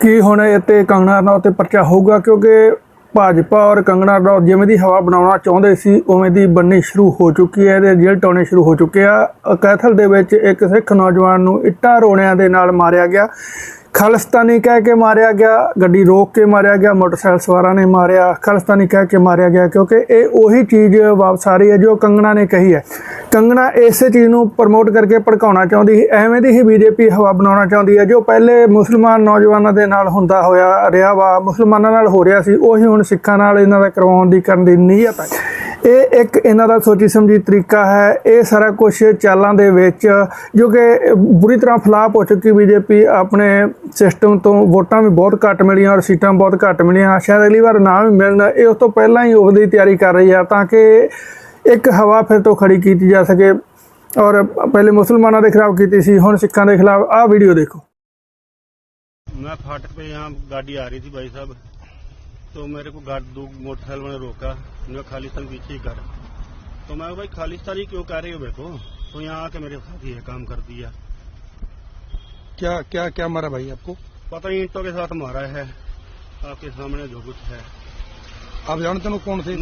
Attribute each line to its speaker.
Speaker 1: ਕੀ ਹੁਣ ਇਹ ਤੇ ਕੰਗਨਾ ਰਣੌਤ ਤੇ ਪਰਚਾ ਹੋਊਗਾ? ਕਿਉਂਕਿ ਭਾਜਪਾ ਔਰ ਕੰਗਣਾ ਰਣੌਤ ਜਿਵੇਂ ਦੀ ਹਵਾ ਬਣਾਉਣਾ ਚਾਹੁੰਦੇ ਸੀ, ਉਵੇਂ ਦੀ ਬੰਨੀ ਸ਼ੁਰੂ ਹੋ ਚੁੱਕੀ ਹੈ ਇਹਦੇ ਰਿਜ਼ਲਟ ਆਉਣੇ ਸ਼ੁਰੂ ਹੋ ਚੁੱਕੇ ਆ। ਕੈਥਲ ਦੇ ਵਿੱਚ ਇੱਕ ਸਿੱਖ ਨੌਜਵਾਨ ਨੂੰ ਇੱਟਾਂ ਰੋਣਿਆਂ ਦੇ ਨਾਲ ਮਾਰਿਆ ਗਿਆ। ਖਾਲਿਸਤਾਨੀ ਕਹਿ ਕੇ ਮਾਰਿਆ ਗਿਆ, ਗੱਡੀ ਰੋਕ ਕੇ ਮਾਰਿਆ ਗਿਆ, ਮੋਟਰਸਾਈਕਲ ਸਵਾਰਾਂ ਨੇ ਮਾਰਿਆ, ਖਾਲਿਸਤਾਨੀ ਕਹਿ ਕੇ ਮਾਰਿਆ ਗਿਆ, ਕਿਉਂਕਿ ਇਹ ਉਹੀ ਚੀਜ਼ ਵਾਪਸ ਆ ਰਹੀ ਹੈ ਜੋ ਕੰਗਣਾ ਨੇ ਕਹੀ ਹੈ। ਕੰਗਣਾ ਇਸੇ ਚੀਜ਼ ਨੂੰ ਪ੍ਰਮੋਟ ਕਰਕੇ ਭੜਕਾਉਣਾ ਚਾਹੁੰਦੀ ਸੀ। ਐਵੇਂ ਦੀ ਹੀ ਬੀਜੇਪੀ ਹਵਾ ਬਣਾਉਣਾ ਚਾਹੁੰਦੀ ਹੈ, ਜੋ ਪਹਿਲੇ ਮੁਸਲਮਾਨ ਨੌਜਵਾਨਾਂ ਦੇ ਨਾਲ ਹੁੰਦਾ ਹੋਇਆ ਰਿਹਾ ਵਾ, ਮੁਸਲਮਾਨਾਂ ਨਾਲ ਹੋ ਰਿਹਾ ਸੀ, ਉਹੀ ਹੁਣ ਸਿੱਖਾਂ ਨਾਲ ਇਹਨਾਂ ਦਾ ਕਰਵਾਉਣ ਦੀ ਕਰਨ ਦੀ ਨੀਅਤ ਹੈ। ਇਹ ਇੱਕ ਇਹਨਾਂ ਦਾ ਸੋਚੀ ਸਮਝੀ ਤਰੀਕਾ ਹੈ। ਇਹ ਸਾਰਾ ਕੁਝ ਚਾਲਾਂ ਦੇ ਵਿੱਚ, ਜੋ ਕਿ ਬੁਰੀ ਤਰ੍ਹਾਂ ਫਲਾਪ ਹੋ ਚੁੱਕੀ ਬੀਜੇਪੀ, ਆਪਣੇ ਸਿਸਟਮ ਤੋਂ ਵੋਟਾਂ ਵੀ ਬਹੁਤ ਘੱਟ ਮਿਲੀਆਂ ਔਰ ਸੀਟਾਂ ਬਹੁਤ ਘੱਟ ਮਿਲੀਆਂ। ਸ਼ਾਇਦ ਅਗਲੀ ਵਾਰ ਨਾ ਵੀ ਮਿਲਣ, ਇਹ ਉਸ ਤੋਂ ਪਹਿਲਾਂ ਹੀ ਉਹਦੀ ਤਿਆਰੀ ਕਰ ਰਹੀ ਆ, ਤਾਂ ਕਿ एक हवा फिर तो खड़ी की जा सके। और पहले मुसलमानों के खिलाफ की हूँ सिखा के खिलाफ। आ वीडियो देखो।
Speaker 2: मैं फाटक पे यहाँ गाड़ी आ रही थी भाई साहब। तो मेरे को गाड़ी दो मोटरसाइकिल वाले रोका। मैं खालिस्तान पीछे ही कर। तो मैं भाई खालिस्तानी क्यों कह रहे हो मेरे को? तो यहाँ आके मेरे साथ ये काम कर दिया।
Speaker 3: क्या क्या क्या मारा भाई आपको?
Speaker 2: पता ही ईंटों के साथ मारा है। आपके सामने जो कुछ है।
Speaker 3: आप जानते हो कौन
Speaker 2: से?